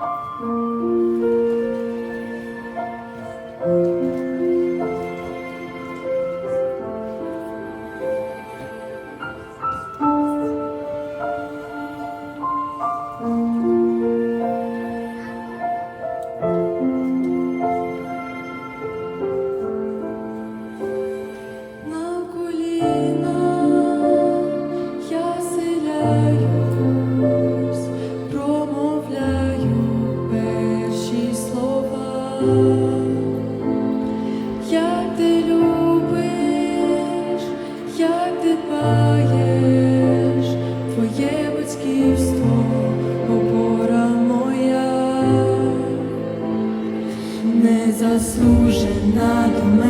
На коліна я селяю. як ти любиш, як ти дбаєш, твоє батьківство, опора моя, незаслужена до мене.